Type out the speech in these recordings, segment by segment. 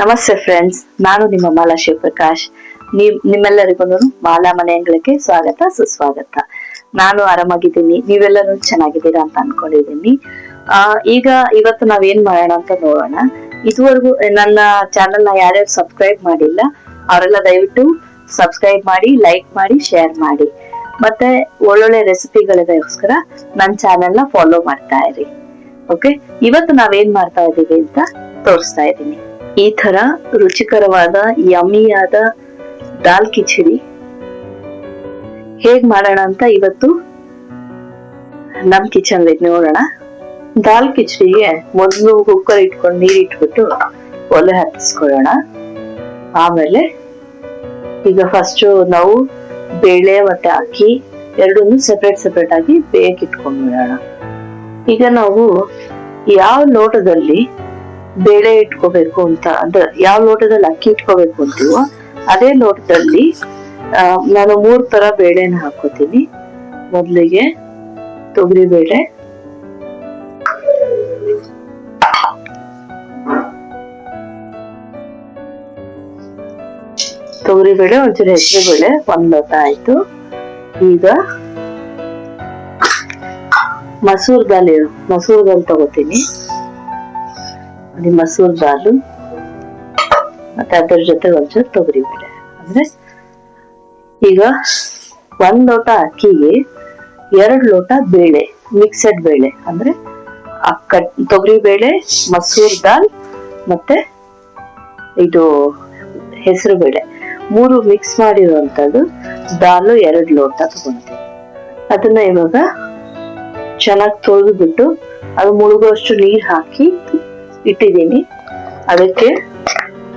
ನಮಸ್ತೆ ಫ್ರೆಂಡ್ಸ್ ನಾನು ನಿಮ್ಮ ಮಾಲಾ ಶಿವಪ್ರಕಾಶ್. ನೀವ್, ನಿಮ್ಮೆಲ್ಲರಿಗೂ ಮಾಲಾ ಮನೆ ಅಂಗಳಕ್ಕೆ ಸ್ವಾಗತ, ಸುಸ್ವಾಗತ. ನಾನು ಆರಾಮಾಗಿದ್ದೀನಿ, ನೀವೆಲ್ಲರೂ ಚೆನ್ನಾಗಿದ್ದೀರಾ ಅಂತ ಅನ್ಕೊಂಡಿದ್ದೀನಿ. ಆ, ಈಗ ಇವತ್ತು ನಾವೇನ್ ಮಾಡೋಣ ಅಂತ ನೋಡೋಣ. ಇದುವರೆಗೂ ನನ್ನ ಚಾನೆಲ್ನ ಯಾರ್ಯಾರು ಸಬ್ಸ್ಕ್ರೈಬ್ ಮಾಡಿಲ್ಲ, ಅವರೆಲ್ಲ ದಯವಿಟ್ಟು ಸಬ್ಸ್ಕ್ರೈಬ್ ಮಾಡಿ ಲೈಕ್ ಮಾಡಿ ಶೇರ್ ಮಾಡಿ. ಮತ್ತೆ ಒಳ್ಳೊಳ್ಳೆ ರೆಸಿಪಿಗಳಿಗೋಸ್ಕರ ನನ್ನ ಚಾನೆಲ್ನ ಫಾಲೋ ಮಾಡ್ತಾ ಇರಿ. ಓಕೆ ಇವತ್ತು ನಾವೇನ್ ಮಾಡ್ತಾ ಇದ್ದೀವಿ ಅಂತ ತೋರಿಸ್ತಾ ಇದ್ದೀನಿ ಈ ತರ ರುಚಿಕರವಾದ ಯಮಿಯಾದ ದಾಲ್ ಕಿಚಡಿ. ಹೇಗ್ ಮಾಡೋಣ ಅಂತ ಇವತ್ತು ನಮ್ ಕಿಚನ್ ನೋಡೋಣ. ದಾಲ್ ಕಿಚಡಿಗೆ ಮೊದಲು ಕುಕ್ಕರ್ ಇಟ್ಕೊಂಡು ನೀರ್ ಇಟ್ಬಿಟ್ಟು ಒಲೆ ಹತ್ತಿಸ್ಕೊಳ್ಳೋಣ. ಆಮೇಲೆ ಈಗ ಫಸ್ಟ್ ನಾವು ಬೇಳೆ, ಮತ್ತೆ ಅಕ್ಕಿ ಎರಡನ್ನು ಸೆಪರೇಟ್ ಸೆಪರೇಟ್ ಆಗಿ ಬೇಯಕ್ಕೆ ಇಟ್ಕೊಂಡ್ಬಿಡೋಣ ಈಗ ನಾವು ಯಾವ ಲೋಟದಲ್ಲಿ ಬೇಳೆ ಇಟ್ಕೋಬೇಕು ಅಂತ, ಅಂದ್ರೆ ಯಾವ ಲೋಟದಲ್ಲಿ ಅಕ್ಕಿ ಇಟ್ಕೋಬೇಕು ಅಂತೀವೋ ಅದೇ ಲೋಟದಲ್ಲಿ ನಾನು ಮೂರ್ ತರ ಬೇಳೆನ ಹಾಕೋತೀನಿ. ಮೊದಲಿಗೆ ತೊಗರಿ ಬೇಳೆ ತೊಗರಿ ಬೇಳೆ, ಒಂಚೂರು ಹೆಸರು ಬೇಳೆ, ಒಂದ್ ಲೋಟ ಆಯ್ತು. ಈಗ ಮಸೂರ್ ದಾಲ್ ಮಸೂರ್ ದಾಲ್ ತಗೋತೀನಿ. ನೋಡಿ ಮಸೂರ್ ದಾಲು ಮತ್ತೆ ಅದ್ರ ಜೊತೆ ಒಂಚೂರು ತೊಗರಿ ಬೇಳೆ. ಅಂದ್ರೆ ಈಗ ಒಂದ್ ಲೋಟ ಅಕ್ಕಿಗೆ ಎರಡ್ ಲೋಟ ಬೇಳೆ ಮಿಕ್ಸೆಡ್ ಬೇಳೆ. ಅಂದ್ರೆ ಅಕ್ಕ ತೊಗರಿ ಬೇಳೆ, ಮಸೂರ್ ದಾಲ್ ಮತ್ತೆ ಇದು ಹೆಸರು ಬೇಳೆ. ಮೂರು ಮಿಕ್ಸ್ ಮಾಡಿರುವಂತದ್ದು ದಾಲು ಎರಡ್ ಲೋಟ ತಗೊಂತೀನಿ ಅದನ್ನ ಇವಾಗ ಚೆನ್ನಾಗಿ ತೊಳೆದ್ಬಿಟ್ಟು ಅದು ಮುಳುಗುವಷ್ಟು ನೀರ್ ಹಾಕಿ ಇಟ್ಟಿದ್ದೀನಿ. ಅದಕ್ಕೆ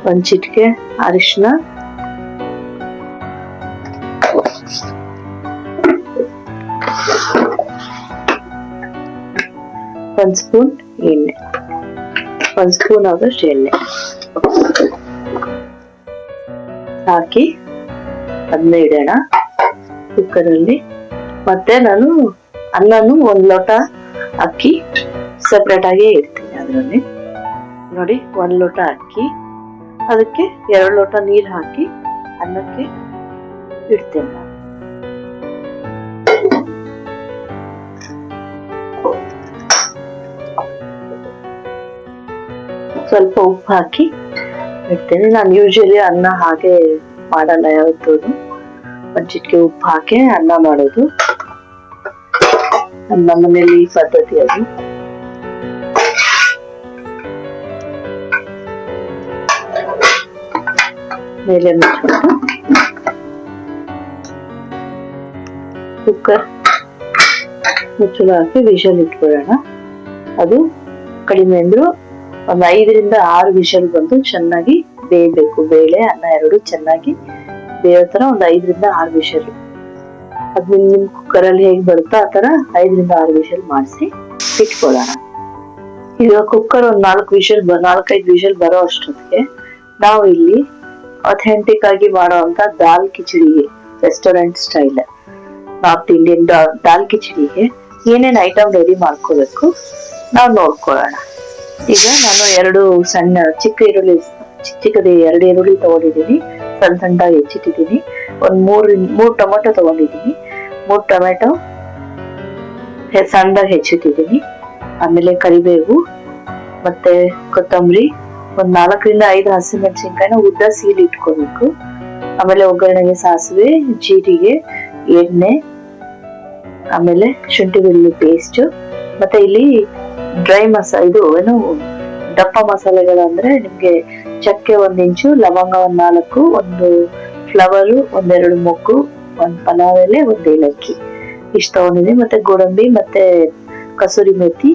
ಒಂದು ಚಿಟಿಕೆ, ಅರಿಶಿನ. ಒಂದು ಸ್ಪೂನ್ ಎಣ್ಣೆ. ಒಂದು ಸ್ಪೂನ್ ಆದಷ್ಟು ಎಣ್ಣೆ. ಹಾಕಿ ಅದನ್ನ ಇಡೋಣ ಕುಕ್ಕರ್ ಅಲ್ಲಿ ಮತ್ತೆ ನಾನು ಅನ್ನನು ಒಂದು ಲೋಟ ಅಕ್ಕಿ ಸೆಪರೇಟ್ ಆಗಿ ಇಡ್ತೀನಿ ಅದರಲ್ಲಿ. ನೋಡಿ, ಒಂದ್ ಲೋಟ ಅಕ್ಕಿ, ಅದಕ್ಕೆ ಎರಡು ಲೋಟ ನೀರ್ ಹಾಕಿ ಅನ್ನಕ್ಕೆ ಇಡ್ತೇನೆ ಸ್ವಲ್ಪ ಉಪ್ಪು ಹಾಕಿ ಇಡ್ತೇನೆ. ನಾನು ಯೂಶಲಿ ಅನ್ನ ಹಾಗೆ ಮಾಡಲ್ಲ ಯಾವತ್ತೂ ಒಂದು ಉಪ್ಪು ಹಾಕಿ ಅನ್ನ ಮಾಡೋದು. ನಮ್ಮ ಮನೆಯಲ್ಲಿ ಈ ಪದ್ಧತಿ ಅದು. ಮೇಲೆ ಮುಚ್ಚಿಬಿಟ್ಟು ಕುಕ್ಕರ್ ಮುಚ್ಚಲ ಹಾಕಿ ವಿಷಲ್ ಇಟ್ಕೊಳ್ಳೋಣ. ಅದು ಕಡಿಮೆ ಅಂದ್ರು ಒಂದು ಐದರಿಂದ ಆರು ವಿಷಲ್ ಬಂದು ಚೆನ್ನಾಗಿ ಬೇಯಬೇಕು. ಬೇಳೆ, ಅನ್ನ ಎರಡು ಚೆನ್ನಾಗಿ ಬೇಯೋ ತರ ಒಂದ್ ಐದರಿಂದ ಆರು ವಿಷಲ್. ಅದ್ ನಿಮ್ ಕುಕ್ಕರ್ ಅಲ್ಲಿ ಹೇಗ್ ಬರುತ್ತೋ ಆ ತರ ಐದರಿಂದ ಆರು ವಿಷಲ್ ಮಾಡಿಸಿ ಇಟ್ಕೊಳ್ಳೋಣ. ಈಗ ಕುಕ್ಕರ್ ಒಂದ್ ನಾಲ್ಕು ವಿಷಲ್ ನಾಲ್ಕೈದು ವಿಷಲ್ ಬರೋ ಅಷ್ಟೊತ್ತಿಗೆ ನಾವು ಇಲ್ಲಿ ಅಥೆಂಟಿಕ್ ಆಗಿ ಮಾಡುವಂತ ದಾಲ್ ಕಿಚಡಿಗೆ ರೆಸ್ಟೋರೆಂಟ್ ಸ್ಟೈಲ್ ನಾರ್ತ್ ಇಂಡಿಯನ್ ದಾಲ್ ಕಿಚಡಿಗೆ ಏನೇನ್ ಐಟಮ್ ರೆಡಿ ಮಾಡ್ಕೋಬೇಕು, ನಾವು ನೋಡ್ಕೊಳ್ಳೋಣ. ಈಗ ನಾನು ಎರಡು ಸಣ್ಣ ಚಿಕ್ಕ ಈರುಳ್ಳಿ ಚಿಕ್ಕ ಚಿಕ್ಕದೇ ಎರಡು ಈರುಳ್ಳಿ ತಗೊಂಡಿದ್ದೀನಿ. ಸಣ್ಣ ಸಣ್ಣ ಹೆಚ್ಚಿಟ್ಟಿದ್ದೀನಿ. ಒಂದ್ ಮೂರ್ ಮೂರ್ ಟೊಮೆಟೊ ತಗೊಂಡಿದ್ದೀನಿ. ಮೂರ್ ಟೊಮೆಟೊ ಸಣ್ಣದಾಗಿ ಹೆಚ್ಚಿಟ್ಟಿದ್ದೀನಿ. ಆಮೇಲೆ ಕರಿಬೇವು ಮತ್ತೆ ಕೊತ್ತಂಬರಿ. ಒಂದ್ ನಾಲ್ಕರಿಂದ ಐದು ಹಸಿಮೆಣಸಿನ್ಕಾಯಿನ ಉದ್ದ ಸೀಲ್ ಇಟ್ಕೋಬೇಕು. ಆಮೇಲೆ ಒಗ್ಗರಣೆಗೆ ಸಾಸಿವೆ, ಜೀರಿಗೆ, ಎಣ್ಣೆ, ಆಮೇಲೆ ಶುಂಠಿ ಬೆಳ್ಳುಳ್ಳಿ ಪೇಸ್ಟ್ ಮತ್ತೆ ಇಲ್ಲಿ ಡ್ರೈ ಮಸಾ ಇದು ಏನು ದಪ್ಪ ಮಸಾಲೆಗಳು ಅಂದ್ರೆ ನಿಮ್ಗೆ ಚಕ್ಕೆ ಒಂದ್ ಇಂಚು, ಲವಂಗ ಒಂದ್ ನಾಲ್ಕು, ಒಂದು ಫ್ಲವರು ಒಂದೆರಡು ಮೊಗ್ಗು, ಒಂದ್ ಪಲಾವ್ ಎಲೆ, ಒಂದ್ ಏಲಕ್ಕಿ. ಇಷ್ಟ ತಗೊಂಡಿದ್ದೀನಿ ಮತ್ತೆ ಗೋಡಂಬಿ, ಮತ್ತೆ ಕಸೂರಿ ಮೆತ್ತಿ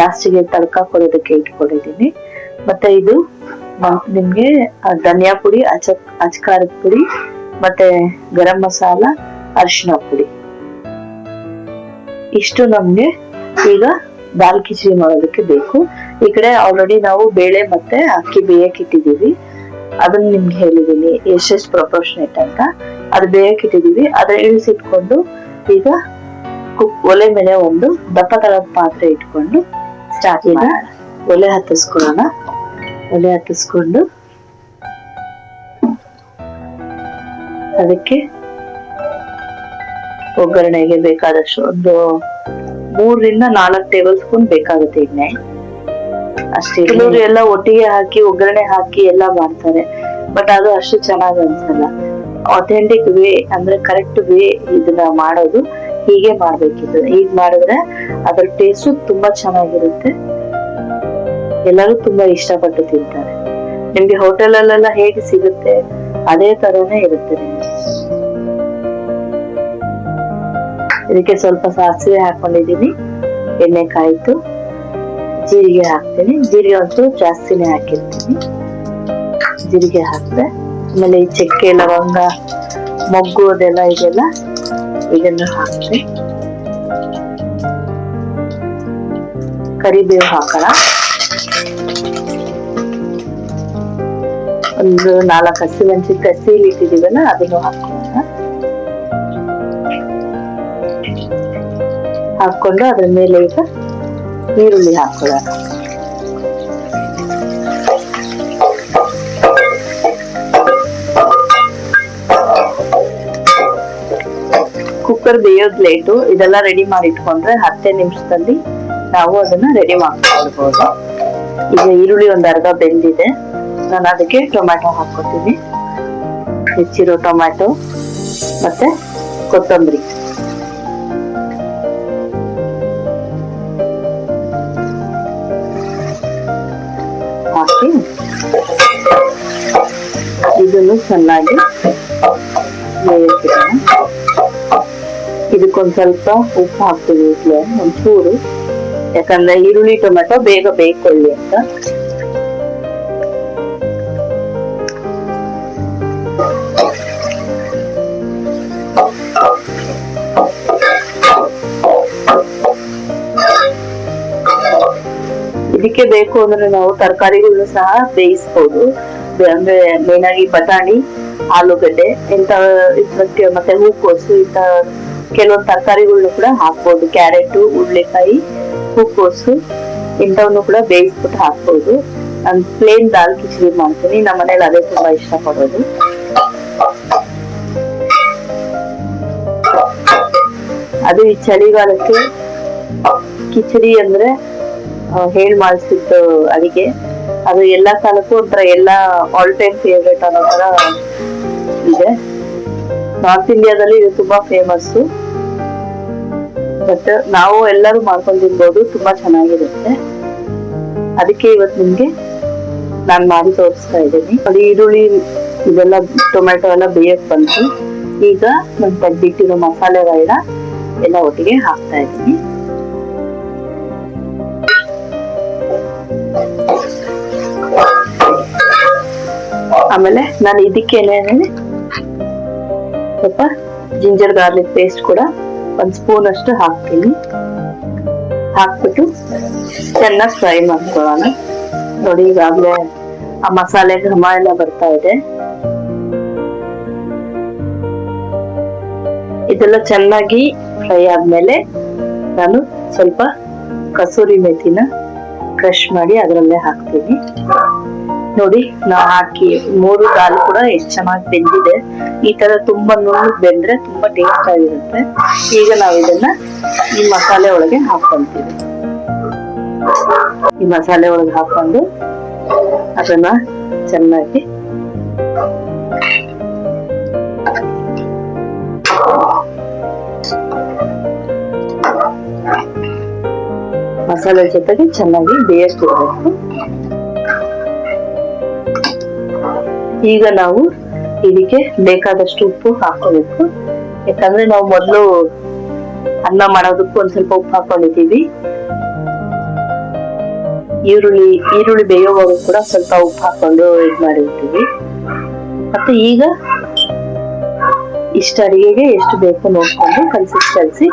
ಲಾಸ್ಟಿಗೆ ತಡ್ಕ ಕೊಡೋದಕ್ಕೆ ಇಟ್ಕೊಂಡಿದ್ದೀನಿ ಮತ್ತೆ ಇದು ನಮ್- ನಿಮ್ಗೆ ಧನಿಯಾ ಪುಡಿ ಅಚ ಅಚ್ಕಾರದ ಪುಡಿ ಮತ್ತೆ ಗರಂ ಮಸಾಲ ಅರಿಶಿನ ಪುಡಿ. ಇಷ್ಟು ನಮ್ಗೆ ಈಗ ದಾಲ್ ಕಿಚಡಿ ಮಾಡೋದಕ್ಕೆ ಬೇಕು. ಈ ಕಡೆ ಆಲ್ರೆಡಿ ನಾವು ಬೇಳೆ ಮತ್ತೆ ಅಕ್ಕಿ ಬೇಯಕ್ ಇಟ್ಟಿದೀವಿ ಅದನ್ನ ನಿಮ್ಗೆ ಹೇಳಿದೀನಿ ಎಷ್ಟೆಷ್ಟು ಪ್ರಪೋರ್ಷನೇಟ್ ಅಂತ. ಅದು ಬೇಯಕ್ ಇಟ್ಟಿದೀವಿ ಅದ್ರ ಇಳಿಸಿಟ್ಕೊಂಡು ಈಗ ಕುಕ್ ಒಲೆ ಮೇಲೆ ಒಂದು ದಪ್ಪ ತರದ ಪಾತ್ರೆ ಇಟ್ಕೊಂಡು ಸ್ಟಾರ್ಟ್ ಒಲೆ ಹತ್ತಿಸ್ಕೊಳ್ಳೋಣ. ಒಲೆ ಹಾಕಿಸ್ಕೊಂಡು ಅದಕ್ಕೆ ಒಗ್ಗರಣೆಗೆ ಬೇಕಾದಷ್ಟು ಒಂದು ಮೂರರಿಂದ ನಾಲ್ಕು ಟೇಬಲ್ ಸ್ಪೂನ್ ಬೇಕಾಗುತ್ತೆ ಎಣ್ಣೆ. ಅಷ್ಟೇ. ಕೆಲವರು ಎಲ್ಲ ಒಟ್ಟಿಗೆ ಹಾಕಿ, ಒಗ್ಗರಣೆ ಹಾಕಿ ಎಲ್ಲ ಮಾಡ್ತಾರೆ. ಬಟ್ ಅದು ಅಷ್ಟು ಚೆನ್ನಾಗಿ ಅನ್ಸಲ್ಲ. ಅಥೆಂಟಿಕ್ ವೇ ಅಂದ್ರೆ ಕರೆಕ್ಟ್ ವೇ ಇದನ್ನ ಮಾಡೋದು ಹೀಗೆ ಮಾಡ್ಬೇಕಿತ್ತು. ಹೀಗೆ ಮಾಡಿದ್ರೆ ಅದ್ರ ಟೇಸ್ಟು ತುಂಬಾ ಚೆನ್ನಾಗಿರುತ್ತೆ. ಎಲ್ಲರೂ ತುಂಬಾ ಇಷ್ಟಪಟ್ಟು ತಿಂತಾರೆ. ನಿಮ್ಗೆ ಹೋಟೆಲ್ ಅಲ್ಲೆಲ್ಲ ಹೇಗೆ ಸಿಗುತ್ತೆ? ಅದೇ ತರನೇ ಇರುತ್ತೆ ನಿಮ್ಗೆ. ಇದಕ್ಕೆ ಸ್ವಲ್ಪ ಸಾಸಿವೆ ಹಾಕೊಂಡಿದ್ದೀನಿ. ಎಣ್ಣೆ ಕಾಯ್ತು ಜೀರಿಗೆ ಹಾಕ್ತೀನಿ. ಜೀರಿಗೆ ಒಂಚೂರು ಜಾಸ್ತಿನೇ ಹಾಕಿರ್ತೀನಿ. ಜೀರಿಗೆ ಹಾಕಿದೆ. ಆಮೇಲೆ ಈ ಚಕ್ಕೆ, ಲವಂಗ, ಮೊಗ್ಗು ಅದೆಲ್ಲ ಇದೆಲ್ಲ ಇದನ್ನು ಹಾಕ್ತೆ ಕರಿಬೇವು ಹಾಕೋಣ. ಒಂದು ನಾಲ್ಕು ಹಸಿ ಹಸಿಮೆಣಸಿನ್ಕಾಯಿ ಸೀಲ್ ಇಟ್ಟಿದೀವಲ್ಲ ಅದನ್ನು ಹಾಕೋಣ. ಹಾಕೊಂಡು ಅದ್ರ ಮೇಲೆ ಈಗ ಈರುಳ್ಳಿ ಹಾಕೊಳ್ಳೋಣ. ಕುಕ್ಕರ್ ಬೇಯೋದ್ ಲೇಟು ಇದೆಲ್ಲ ರೆಡಿ ಮಾಡಿ ಇಟ್ಕೊಂಡ್ರೆ ಹತ್ತೇ ನಿಮಿಷದಲ್ಲಿ ನಾವು ಅದನ್ನ ರೆಡಿ ಮಾಡ್ಕೊಳ್ಬಹುದು ಈಗ ಈರುಳ್ಳಿ ಒಂದ್ ಅರ್ಧ ಬೆಂದಿದೆ. ನಾನು ಅದಕ್ಕೆ ಟೊಮ್ಯಾಟೊ ಹಾಕೋತೀನಿ ಹೆಚ್ಚಿರೋ ಟೊಮ್ಯಾಟೊ ಮತ್ತೆ ಕೊತ್ತಂಬರಿ. ಹಾಕಿ ಇದನ್ನು ಚೆನ್ನಾಗಿ ಬೇಯಿಸ್ಬಿಡೋಣ. ಇದಕ್ಕೊಂದು ಸ್ವಲ್ಪ ಉಪ್ಪು ಹಾಕ್ತೀವಿ ಒಂಚೂರು. ಯಾಕಂದ್ರೆ ಈರುಳ್ಳಿ ಟೊಮೆಟೊ ಬೇಗ ಬೇಯ್ಕೊಳ್ಳಿ ಅಂತ. ಇದಕ್ಕೆ ಬೇಕು ಅಂದ್ರೆ ನಾವು ತರಕಾರಿಗಳನ್ನ ಸಹ ಬೇಯಿಸ್ಬೋದು. ಅಂದ್ರೆ ಮೇನ್ ಆಗಿ ಬಟಾಣಿ, ಆಲೂಗಡ್ಡೆ ಇಂತ ಮತ್ತೆ ಹೂಕೋಸು ಇಂತ ಕೆಲವೊಂದು ತರಕಾರಿಗಳನ್ನ ಕೂಡ ಹಾಕ್ಬೋದು. ಕ್ಯಾರೆಟ್ ಉರುಳೆಕಾಯಿ ಹೂಕೋಸು ಇಂಥವನ್ನು ಕೂಡ ಬೇಯಿಸ್ಬಿಟ್ಟು ಹಾಕ್ಬೋದು. ನಾನು ಪ್ಲೇನ್ ದಾಲ್ ಕಿಚಡಿ ಮಾಡ್ತೀನಿ. ನಮ್ಮ ಮನೇಲಿ ಅದೇ ತುಂಬಾ ಇಷ್ಟ ಪಡೋದು ಅದು ಈ ಚಳಿಗಾಲಕ್ಕೆ ಕಿಚಡಿ ಅಂದ್ರೆ ಹೇಳ್ ಮಾಡಿಸಿದ್ದು ಅಡಿಗೆ. ಅದು ಎಲ್ಲಾ ಕಾಲಕ್ಕೂ ಒಂಥರ ಎಲ್ಲಾ ಆಲ್ ಟೈಮ್ ಫೇವ್ರೇಟ್ ಅನ್ನೋ ತರ ಇದೆ. ನಾರ್ತ್ ಇಂಡಿಯಾದಲ್ಲಿ ಇದು ತುಂಬಾ ಫೇಮಸ್ ಬಟ್ ನಾವು ಎಲ್ಲರೂ ಮಾಡ್ಕೊಂಡು ತಿನ್ಬೋದು, ತುಂಬಾ ಚೆನ್ನಾಗಿರುತ್ತೆ. ಅದಕ್ಕೆ ಇವತ್ತು ನಿಮ್ಗೆ ನಾನು ಮಾಡಿ ತೋರಿಸ್ತಾ ಇದ್ದೀನಿ. ಅದು ಈರುಳ್ಳಿ, ಇದೆಲ್ಲ ಟೊಮೆಟೊ ಎಲ್ಲ ಬೇಯಕ್ ಬಂತು. ಈಗ ನಾನು ತಡ್ಡಿಬಿಟ್ಟಿರೋ ಮಸಾಲೆ ಎಲ್ಲ ಒಟ್ಟಿಗೆ ಹಾಕ್ತಾ ಇದ್ದೀನಿ. ಆಮೇಲೆ ನಾನು ಇದಕ್ಕೇನೆ ಸ್ವಲ್ಪ ಜಿಂಜರ್ ಗಾರ್ಲಿಕ್ ಪೇಸ್ಟ್ ಕೂಡ ಒಂದ್ ಸ್ಪೂನ್ ಅಷ್ಟು ಹಾಕ್ತೀನಿ. ಹಾಕ್ಬಿಟ್ಟು ಚೆನ್ನಾಗಿ ಫ್ರೈ ಮಾಡ್ಕೊಳ್ಳೋಣ. ನೋಡಿ, ಈಗಾಗಲೇ ಆ ಮಸಾಲೆ ಘಮ ಎಲ್ಲ ಬರ್ತಾ ಇದೆ. ಇದೆಲ್ಲ ಚೆನ್ನಾಗಿ ಫ್ರೈ ಆದ್ಮೇಲೆ ನಾನು ಸ್ವಲ್ಪ ಕಸೂರಿ ಮೆಥಿನ ಕ್ರಶ್ ಮಾಡಿ ಅದರಲ್ಲೇ ಹಾಕ್ತೀನಿ. ನೋಡಿ ನಾವು ಹಾಕಿ ಮೂರು ದಾಲ್ ಕೂಡ ಎಷ್ಟು ಚೆನ್ನಾಗಿ ಬೆಂದಿದೆ. ಈ ತರ ತುಂಬಾ ನುಣ್ಣಗ್ ಬೆಂದ್ರೆ ತುಂಬಾ ಟೇಸ್ಟ್ ಆಗಿರುತ್ತೆ. ಈಗ ನಾವು ಇದನ್ನ ಈ ಮಸಾಲೆ ಒಳಗೆ ಹಾಕೊಂತೀವಿ ಈ ಮಸಾಲೆ ಒಳಗೆ ಹಾಕೊಂಡು ಅದನ್ನ ಚೆನ್ನಾಗಿ ಮಸಾಲೆ ಜೊತೆಗೆ ಚೆನ್ನಾಗಿ ಬೇಯಿಸ್ಬಿಡ್ಬೇಕು ಈಗ ನಾವು ಇದಕ್ಕೆ ಬೇಕಾದಷ್ಟು ಉಪ್ಪು ಹಾಕೋಬೇಕು ಯಾಕಂದ್ರೆ ನಾವು ಮೊದಲು ಅನ್ನ ಮಾಡೋದಕ್ಕೂ ಒಂದ್ ಸ್ವಲ್ಪ ಉಪ್ಪು ಹಾಕೊಂಡಿದ್ದೀವಿ. ಈರುಳ್ಳಿ ಈರುಳ್ಳಿ ಬೇಯೋವಾಗ ಕೂಡ ಸ್ವಲ್ಪ ಉಪ್ಪು ಹಾಕೊಂಡು ಇದ್ ಮಾಡಿರ್ತೀವಿ. ಮತ್ತೆ ಈಗ ಇಷ್ಟ ಅಡಿಗೆಗೆ ಎಷ್ಟು ಬೇಕು ನೋಡ್ಕೊಂಡು ಕನ್ಸಿಸ್ಟೆನ್ಸಿ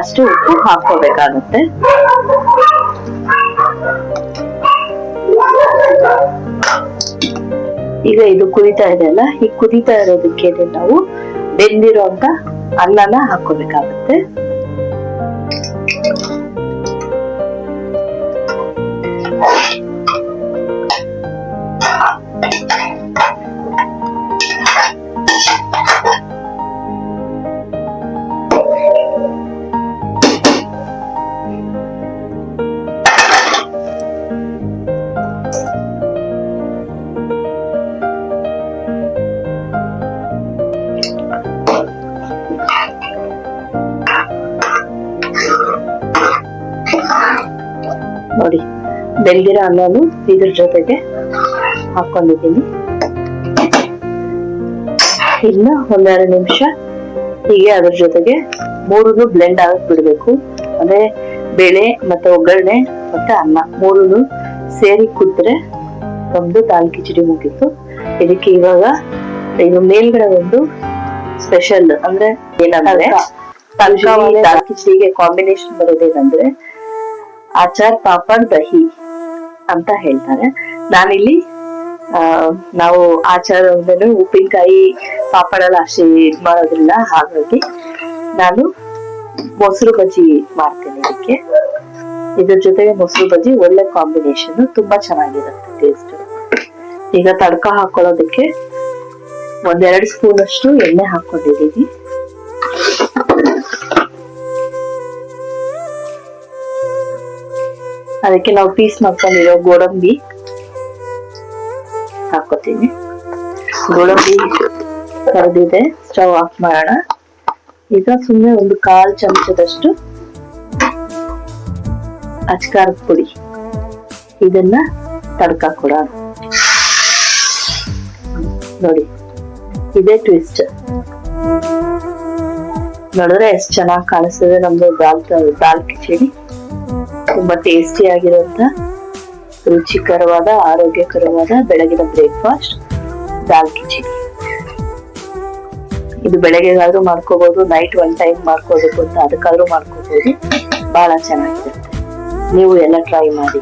ಅಷ್ಟು ಉಪ್ಪು ಹಾಕೋಬೇಕಾಗತ್ತೆ ಈಗ ಇದು ಕುದಿತಾ ಇದೆ ಅಲ್ಲ? ಈ ಕುದಿತಾ ಇರೋದಕ್ಕೆ ನಾವು ಬೆಂದಿರುವಂತ ಅನ್ನನ ಹಾಕೋಬೇಕಾಗತ್ತೆ ನೋಡಿ ಬೆಳ್ದಿರೋ ಅನ್ನನು ಇದ್ರ ಜೊತೆಗೆ ಹಾಕೊಂಡಿದ್ದೀನಿ. ಇನ್ನ ಒಂದೆರಡು ನಿಮಿಷ ಹೀಗೆ ಅದ್ರ ಜೊತೆಗೆ ಮೂರನ್ನು ಬ್ಲೆಂಡ್ ಆಗಕ್ ಬಿಡ್ಬೇಕು. ಅಂದ್ರೆ ಬೇಳೆ ಮತ್ತೆ ಒಗ್ಗರಣೆ ಮತ್ತೆ ಅನ್ನ ಮೂರನ್ನು ಸೇರಿ ಕುದ್ರೆ ಒಂದು ದಾಲ್ ಕಿಚಡಿ ಮುಗೀತು. ಇದಕ್ಕೆ ಇವಾಗ ಇದು ಮೇಲ್ಗಡೆ ಒಂದು ಸ್ಪೆಷಲ್ ಅಂದ್ರೆ ಏನಂದ್ರೆ ದಾಲ್ ಕಿಚಡಿಗೆ ಕಾಂಬಿನೇಷನ್ ಬರೋದೇನಂದ್ರೆ ಆಚಾರ್ ಪಾಪಡ್ ದಹಿ ಅಂತ ಹೇಳ್ತಾರೆ. ನಾನಿಲ್ಲಿ ಆ, ನಾವು ಆಚಾರ ಉಪ್ಪಿನಕಾಯಿ ಪಾಪಡಲ್ಲ ಅಷ್ಟೇ ಇದ್ ಮಾಡೋದಿಲ್ಲ ಹಾಗಾಗಿ ನಾನು ಮೊಸರು ಬಜ್ಜಿ ಮಾಡ್ತೇನೆ ಇದಕ್ಕೆ. ಇದ್ರ ಜೊತೆಗೆ ಮೊಸರು ಬಜ್ಜಿ ಒಳ್ಳೆ ಕಾಂಬಿನೇಷನ್ ತುಂಬಾ ಚೆನ್ನಾಗಿರುತ್ತೆ ಟೇಸ್ಟ್ ಈಗ ತಡ್ಕ ಹಾಕೊಳ್ಳೋದಕ್ಕೆ ಒಂದೆರಡು ಸ್ಪೂನ್ ಅಷ್ಟು ಎಣ್ಣೆ ಹಾಕೊಂಡಿದೀನಿ ಅದಕ್ಕೆ ನಾವು ಪೀಸ್ ಮಾಡ್ಕೊಂಡಿರೋ ಗೋಡಂಬಿ ಹಾಕೋತೀನಿ ಗೋಡಂಬಿ ಕರೆದಿದೆ, ಸ್ಟವ್ ಆಫ್ ಮಾಡೋಣ. ಈಗ ಸುಮ್ಮನೆ ಒಂದು ಕಾಲ್ ಚಮಚದಷ್ಟು ಅಚ್ಕಾರದ ಪುಡಿ. ಇದನ್ನ ತಡ್ಕ ಕೊಡೋಣ ನೋಡಿ, ಇದೇ ಟ್ವಿಸ್ಟ್ ನೋಡಿದ್ರೆ ಎಷ್ಟು ಚೆನ್ನಾಗಿ ಕಾಣಿಸ್ತದೆ ನಮ್ದು ದಾಲ್ ದಾಲ್ ಕಿಚಡಿ. ತುಂಬಾ ಟೇಸ್ಟಿ ಆಗಿರುವಂತ ರುಚಿಕರವಾದ, ಆರೋಗ್ಯಕರವಾದ ಬೆಳಗಿನ ಬ್ರೇಕ್ಫಾಸ್ಟ್ ದಾಲ್ ಕಿಚಡಿ. ಇದು ಬೆಳಗ್ಗೆಗಾದ್ರೂ ಮಾಡ್ಕೋಬಹುದು ನೈಟ್ ಒನ್ ಟೈಮ್ ಮಾಡ್ಕೋಬೇಕು ಅಂತ ಅದಕ್ಕಾದ್ರೂ ಮಾಡ್ಕೋಬಹುದು ಬಹಳ ಚೆನ್ನಾಗಿರುತ್ತೆ. ನೀವು ಎಲ್ಲ ಟ್ರೈ ಮಾಡಿ.